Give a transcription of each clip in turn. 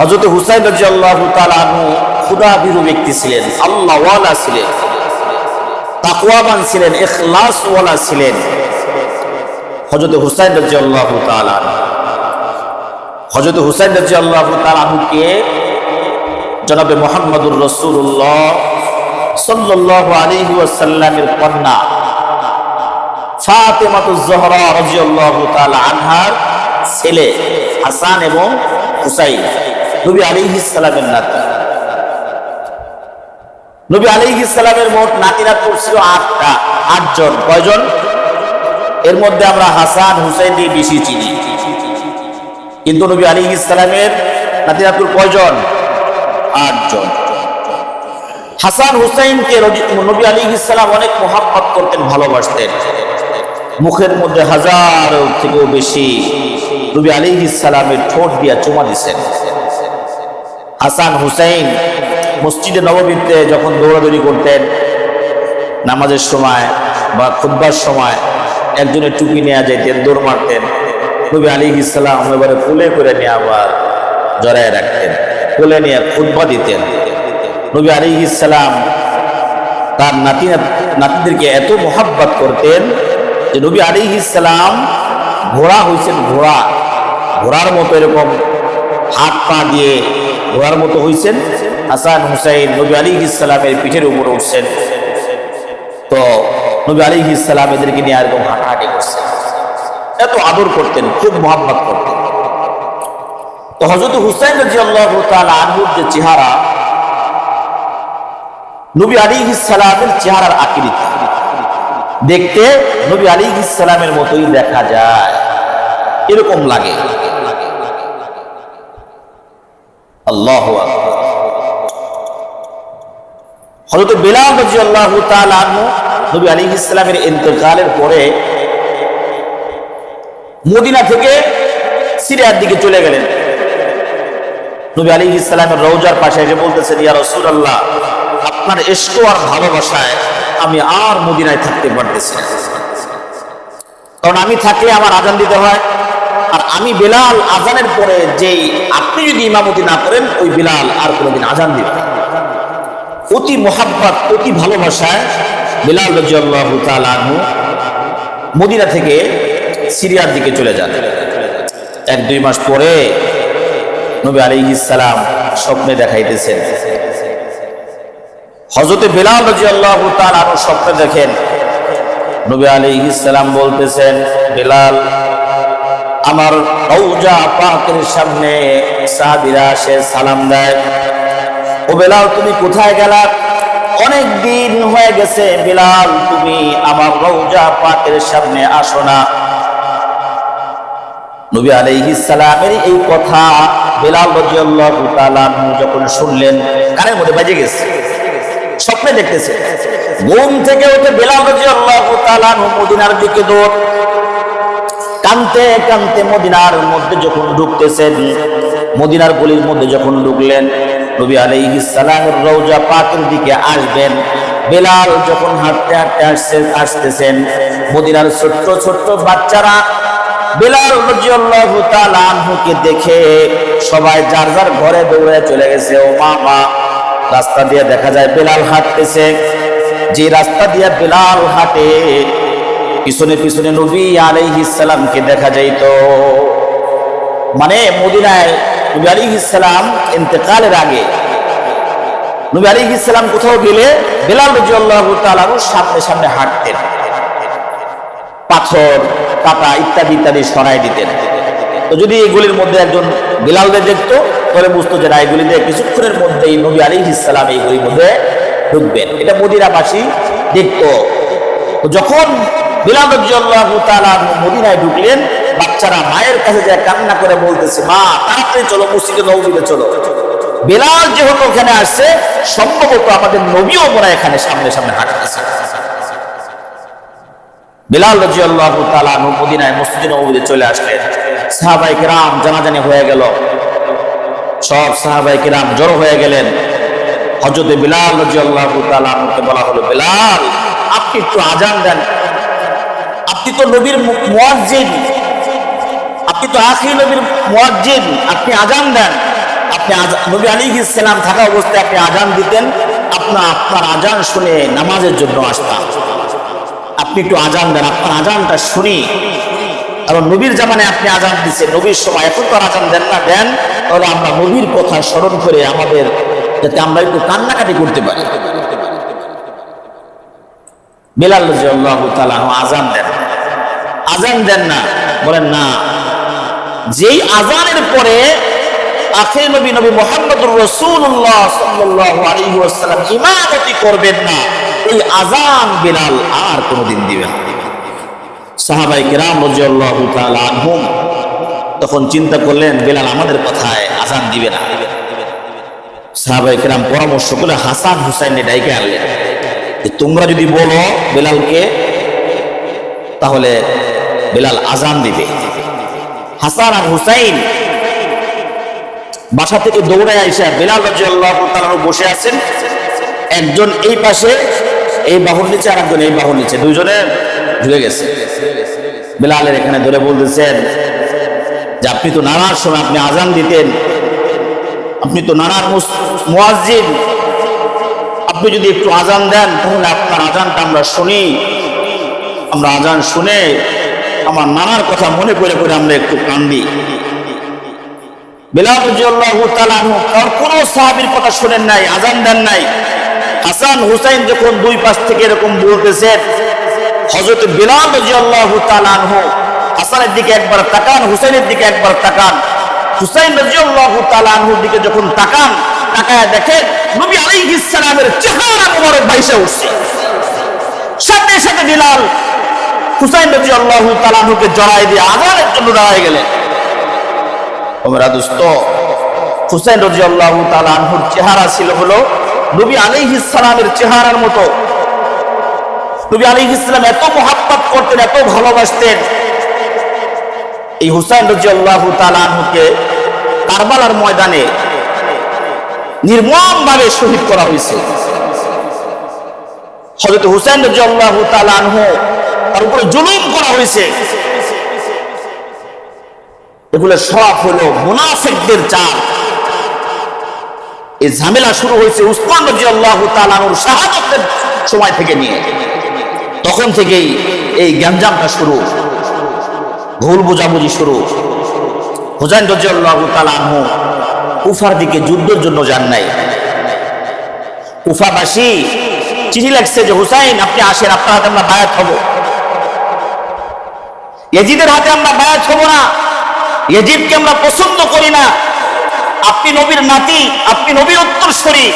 হজরত হুসাইন রাজি আল্লাহ তালু খুদা বিরু ব্যক্তি ছিলেন, আল্লাহওয়ালা ছিলেন তাকুয়াবান ছিলেন এখলাসওয়ালা ছিলেন। হজরত হুসাইন রাজি আল্লাহ তালান হজরত হুসাইন রাজি আল্লাহ তালুকে জনাবে মোহাম্মদুর রসুল্লাহ সাল্লাহ আলী ওয়াসাল্লামের কন্যা ফাতেমাতুজ জহরা রাদিয়াল্লাহু তাআলা আনহার ছেলে হাসান এবং হুসাইন। নবী আলাইহিস সালামের নাতি। নবী আলাইহিস সালামের মোট নাতিরা পড়ছিল আটটা, আটজন। কয়জন? এর মধ্যে আমরা হাসান, হুসাইন দিয়ে বেশি চিনি। কিন্তু নবী আলাইহিস সালামের নাতিরাতুর কয়জন? আটজন। হাসান, হুসাইনকে নবী আলাইহিস সালাম অনেক মোহাব্বত করতেন, ভালোবাসতেন। মুখের মধ্যে হাজার থেকেও বেশি নবী আলী সালামের ঠোঁট দিয়া চুমা দিছেন। হাসান হুসাইন মসজিদে নববীতে যখন দৌড়াদৌড়ি করতেন, নামাজের সময় বা খুদ্বার সময় একজনের টুপি নেওয়া যাইতেন, দৌড় মারতেন। নবী আলী ইসলাম এবারে কোলে করে নিয়ে আবার জড়ায় রাখতেন, কোলে নিয়ে খুদ্া দিতেন। নবী আলী ইসলাম তার নাতি, নাতিদেরকে এত মোহাব্বত করতেন যে নবী আলী ইসলাম ঘোড়া হয়েছেন ঘোড়া। ঘোড়ার মতো এরকম হাত পা দিয়ে ঘোড়ার মতো হয়েছেন হাসান হুসাইন, নবী আলী ইসলামের পিঠের উপরে উঠছেন। তো নবী আলী ইসলাম এদেরকে নিয়ে এরকম হাঁটাহাঁটি করছেন। এত আদর করতেন, খুব মোহাব্বত করতেন। তো হজরত হুসাইন রাজি আল্লাহ আনহুর যে চেহারা, নবী আলী ইসালামের চেহারার আকৃতি। দেখতে নবী আলী ইসালামের মতোই দেখা যায়। এরকম লাগে। আল্লাহ হজরত বেলাল রাজি আল্লাহ নবী আলী ইসলামের ইন্তকালের পরে মদিনা থেকে সিরিয়ার দিকে চলে গেলেন। নবী আলী ইসলামের রৌজার পাশে এসে বলতেছেন রসুল আল্লাহ আপনার এস্ক আর ভালোবাসায় আমি আর মদিনায় থাকতে পারতেছি কারণ আমি থাকলে আমার আজান দিতে হয় আর আমি বেলাল আজানের পরে যেই আপনি যদি ইমামতি না করেন, ওই বেলাল আর কোনোদিন আজান দিবে অতি মোহাব্বত, অতি ভালোবাসায় বেলাল রাজিয়াল্লাহু তাআলা মদিনা থেকে সিরিয়ার দিকে চলে যান। এক দুই মাস পরে নবী আলাইহিস সালাম স্বপ্নে দেখাইতেছেন। হজরতে বেলাল রাজি আল্লাহ আরও স্বপ্নে দেখেন। নবী আলী ইসলাম বলতেছেন, বেলাল আমার রৌজা পাকের সামনে সাহাবিরা সে সালাম দেয়। ও বেলাল, তুমি কোথায় গেলা? অনেক দিন হয়ে গেছে, বেলাল, তুমি আমার রৌজা পাকের সামনে আসো না। নবী আলাইহিস সালামের এই কথা বেলাল রাদিয়াল্লাহু তাআলা যখন শুনলেন, কানের মধ্যে বাজে গেছে। স্বপ্নে দেখতেছে। ঘুম থেকে উঠে বেলাল রাদিয়াল্লাহু তাআলা মদিনার দিকে দৌড় কানতে কানতে মদিনার মধ্যে যখন ঢুকতেছেন, মদিনার গলির মধ্যে যখন ঢুকলেন, নবী আলাইহিস সালামের রওজা পাকের দিকে আসবেন। বেলাল যখন হাঁটতে হাঁটতে আসছে আসতেছেন, মদিনার ছোট্ট ছোট্ট বাচ্চারা বেলাল দেখে সবাই যার যার ঘরে দৌড়ে চলে গেছে, ও মা মা রাস্তা দিয়ে দেখা যায় বেলাল হাঁটতেছে। যে রাস্তা দিয়ে বেলাল হাঁটে পিছনে পিছনে নবী আলাইহিস সালামকে দেখা যাইতো। মানে মদিনায় নবী আলাইহিস সালাম ইন্তেকালের আগে নবী আলাইহিস সালাম কোথাও গেলে বেলাল রাদিয়াল্লাহু তাআলার সামনে সামনে হাঁটতেন। পাথর, কাটা ইত্যাদি ইত্যাদি সরাই দিতেন। তো যদি এগুলির মধ্যে একজন বিলালদের দেখতো, তাহলে বুঝতো যে না এগুলি কিছুক্ষণের মধ্যেই নবী আলী ইসলাম এইগুলির মধ্যে ঢুকবেন। এটা মদিনাবাসী দেখতো। যখন বিলাল রাদিয়াল্লাহু তাআলা মদিনায় ঢুকলেন, বাচ্চারা মায়ের কাছে যায় কান্না করে বলতেছে, মা, তাড়াতাড়ি চলো চলো। বেলাল যেহেতু ওখানে আসছে, সম্ভবত আমাদের নবীও এখানে সামনে সামনে হাঁটতেছে। তালা জানাজানি হয়ে গেল। সব হয়ে গেলেন। বিলাল বলা হলো, বিলাল, আপনি একটু আজান দেন। আপনি তো নবীর মুয়াজ্জিন। আপনি তো আখি নবীর মুয়াজ্জিন। আপনি আজান দেন। আপনি নবী আলী ইসলাম থাকা অবস্থায় আপনি আজান দিতেন। আপনার আপনার আজান শুনে নামাজের জন্য আসতাম। আপনি একটু আজান দেন। আপনার আজানটা শুনি। কারণ নবীর জামানে আপনি আজান দিচ্ছেন। নবীর সময় এখন তো আজান দেন না, দেন। তাহলে আমরা নবীর কথা স্মরণ করে আমাদের যাতে আমরা একটু কান্নাকাটি করতে পারি। বেলাল রাদিয়াল্লাহু তাআলা আজান দেন। আজান দেন না, বলেন না। যেই আজানের পরে আখের নবী নবী মোহাম্মদুর রসুল্লাহ সাল্লাল্লাহু আলাইহি ওয়াসাল্লাম ইমামতি করবেন না, এই আজান বেলাল আর কোনোদিন দিবেন না। সাহাবাই কিরাম রাদিয়াল্লাহু তাআলা আনহুম তখন চিন্তা করলেন, বেলাল আমাদের কথায় আজান দিবে না। সাহাবাই কিরাম পরামর্শ করে হাসান হুসাইনে ডাইকে আনলেন। তোমরা যদি বলো বেলালকে, তাহলে বেলাল আজান দিবে। হাসান আর হুসাইন বাসা থেকে দৌড়ে আইসা বেলাল রাদিয়াল্লাহু তাআলা বসে আছেন। একজন এই পাশে, এই বাহুর নিচে আর একজন এই বাহুর নিচে। দুইজনে ঢুকে গেছে। বেলালের এখানে ধরে বলতেছেন যে, আপনি তো নানার সময় আপনি আজান দিতেন। আপনি তো নানার মুয়াজ্জিন। আপনি যদি একটু আজান দেন, তাহলে আপনার আজানটা আমরা শুনি। আমরা আজান শুনে আমার নানার কথা মনে করে করে আমরা একটু কান্দি। কোনো কথা নাই, আজান দেন নাই। হাসান যখন দুই পাশ থেকে এরকম আনহু, হাসানের দিকে একবার তাকান দিকে একবার তাকান। দিকে যখন তাকান তাকায় দেখেন নবী চেহারা মোবারক উঠছে। সাথে সাথে বিলাল হুসাইন আনহুকে জড়াই দিয়ে জন্য দাঁড়ায় গেলেন। ওমরা দোস্ত আনহুর চেহারা ছিল হলো নবী আলাইহিস সালামের চেহারার মতো। নবী আলাইহিস সালাম এত মোহাব্বত করতেন, এত ভালোবাসতেন। এই হুসাইন রাদিয়াল্লাহু তাআলা আনহুকে কারবালার ময়দানে নির্মম ভাবে শহীদ করা হয়েছে। হুসাইন রাদিয়াল্লাহু তাআলা তার উপরে জুলুম করা হয়েছে। এগুলো সব হলো মুনাফিকদের চাপ। এই ঝামেলা শুরু হয়েছে উসমান রাদিয়াল্লাহু তাআলা আনহুর শাহাদাতের সময় থেকে নিয়ে। তখন থেকেই এই গ্যাঞ্জামটা শুরু। ভুল বোঝাবুঝি শুরু। হুসাইন রাদিয়াল্লাহু তাআলা আনহু কুফার দিকে যুদ্ধের জন্য যান নাই। কুফাবাসী চিঠি লাগছে যে, হুসাইন, আপনি আসেন, আপনার হাতে আমরা বায়াত হব। এজিদের হাতে আমরা বায়াত হব না। এজিদকে আমরা পছন্দ করি না। আপনি নবীর নাতি, আপনি নবীর উত্তরস্বরী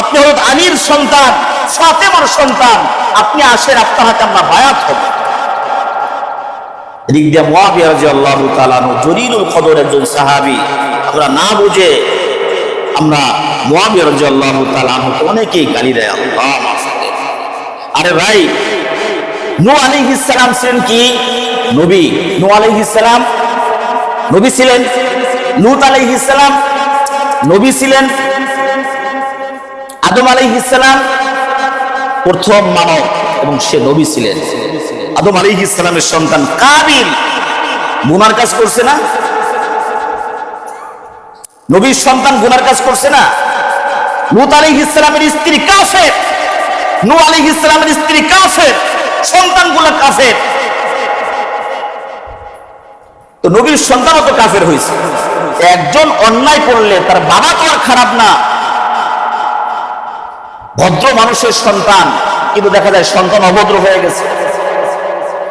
আপনি হল আলীর সন্তান, ফাতেমার সন্তান। আপনি আসেন, আপনার হাতে আমরা বায়াত হব। এদিক দিয়ে মুয়াবিয়া রাদিয়াল্লাহু তাআলা আনহু জলিলুল কদর একজন সাহাবী আমরা না বুঝে আমরা অনেকেই গালি দেয় আরে ভাই, নূহ আলাইহিস সালাম ছিলেন কি? নবী। নূহ আলাইহিস সালাম নবী ছিলেন? লূত আলাইহিস সালাম নবী ছিলেন? আদম আলাইহিস সালাম প্রথম মানব এবং সে নবী ছিলেন। আদম আলাইহিস সালামের সন্তান কাবিল। গুনার কাজ করছে না? নবীর সন্তান গুনার কাজ করছে না। লুত আলাইহিস সালামের স্ত্রী কাফের। নূ আলাইহিস সালামের স্ত্রী কাফের। সন্তানগুলো কাফের। তো নবীর সন্তানও তো কাফের হয়েছে একজন অন্যায় করলে তার বাবা তো আর খারাপ না। ভদ্র মানুষের সন্তান, কিন্তু দেখা যায় সন্তান অভদ্র হয়ে গেছে।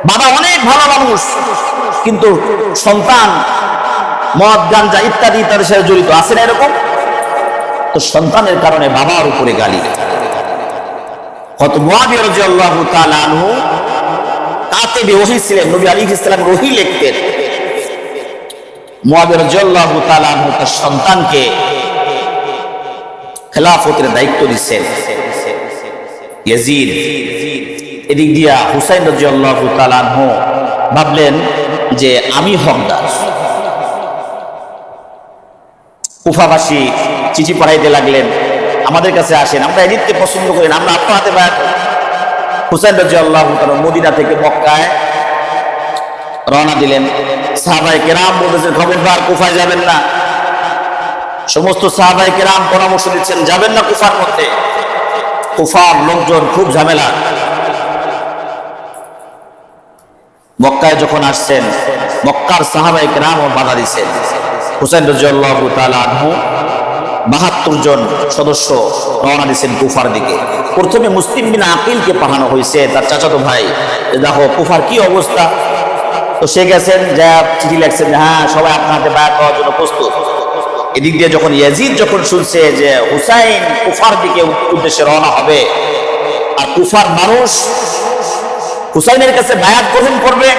বাবা অনেক ভালো মানুষ, কিন্তু সন্তান মদ, গাঞ্জা ইত্যাদি ইত্যাদির সাথে জড়িত আছে না এরকম? তো সন্তানের কারণে বাবার উপরে গালি। খেলাফতের দায়িত্ব দিচ্ছেন। এদিক দিয়া হুসাইন আনহু ভাবলেন যে আমি হকদার। কুফাবাসী চিঠি পাঠাইতে লাগলেন। আমাদের কাছে আসেন, আমরা এদিককে পছন্দ করি না, আমরা আপনার হাতে হুসাইন রাদিয়াল্লাহু তাআলা মদিনা থেকে মক্কায় রওনা দিলেন। সাহাবায়ে কেরাম বলতেছেন খবরদার, কুফায় যাবেন না। সমস্ত সাহাবাই কেরাম পরামর্শ দিচ্ছেন, যাবেন না কুফার মধ্যে। কুফার লোকজন খুব ঝামেলা। মক্কায় যখন আসছেন, মক্কার সাহাবাই কেরাম বাধা দিচ্ছেন। হুসাইন রাজিয়াল্লাহু তাআলা আনহু বাহাত্তর জন সদস্য রওনা দিচ্ছেন কুফার দিকে। প্রথমে মুসলিম বিন আকিলকে পাঠানো হয়েছে তার চাচাতো ভাই। দেখো, কুফার কি অবস্থা? তো সে গেছেন, যা চিঠি লেখছেন হ্যাঁ সবাই আপনার হাতে বায়াত হওয়ার জন্য প্রস্তুত। এদিক দিয়ে যখন ইয়াজিদ যখন শুনছে যে হুসাইন কুফার দিকে উদ্দেশ্যে রওনা হবে, আর কুফার মানুষ হুসাইনের কাছে বায়াত গ্রহণ করবে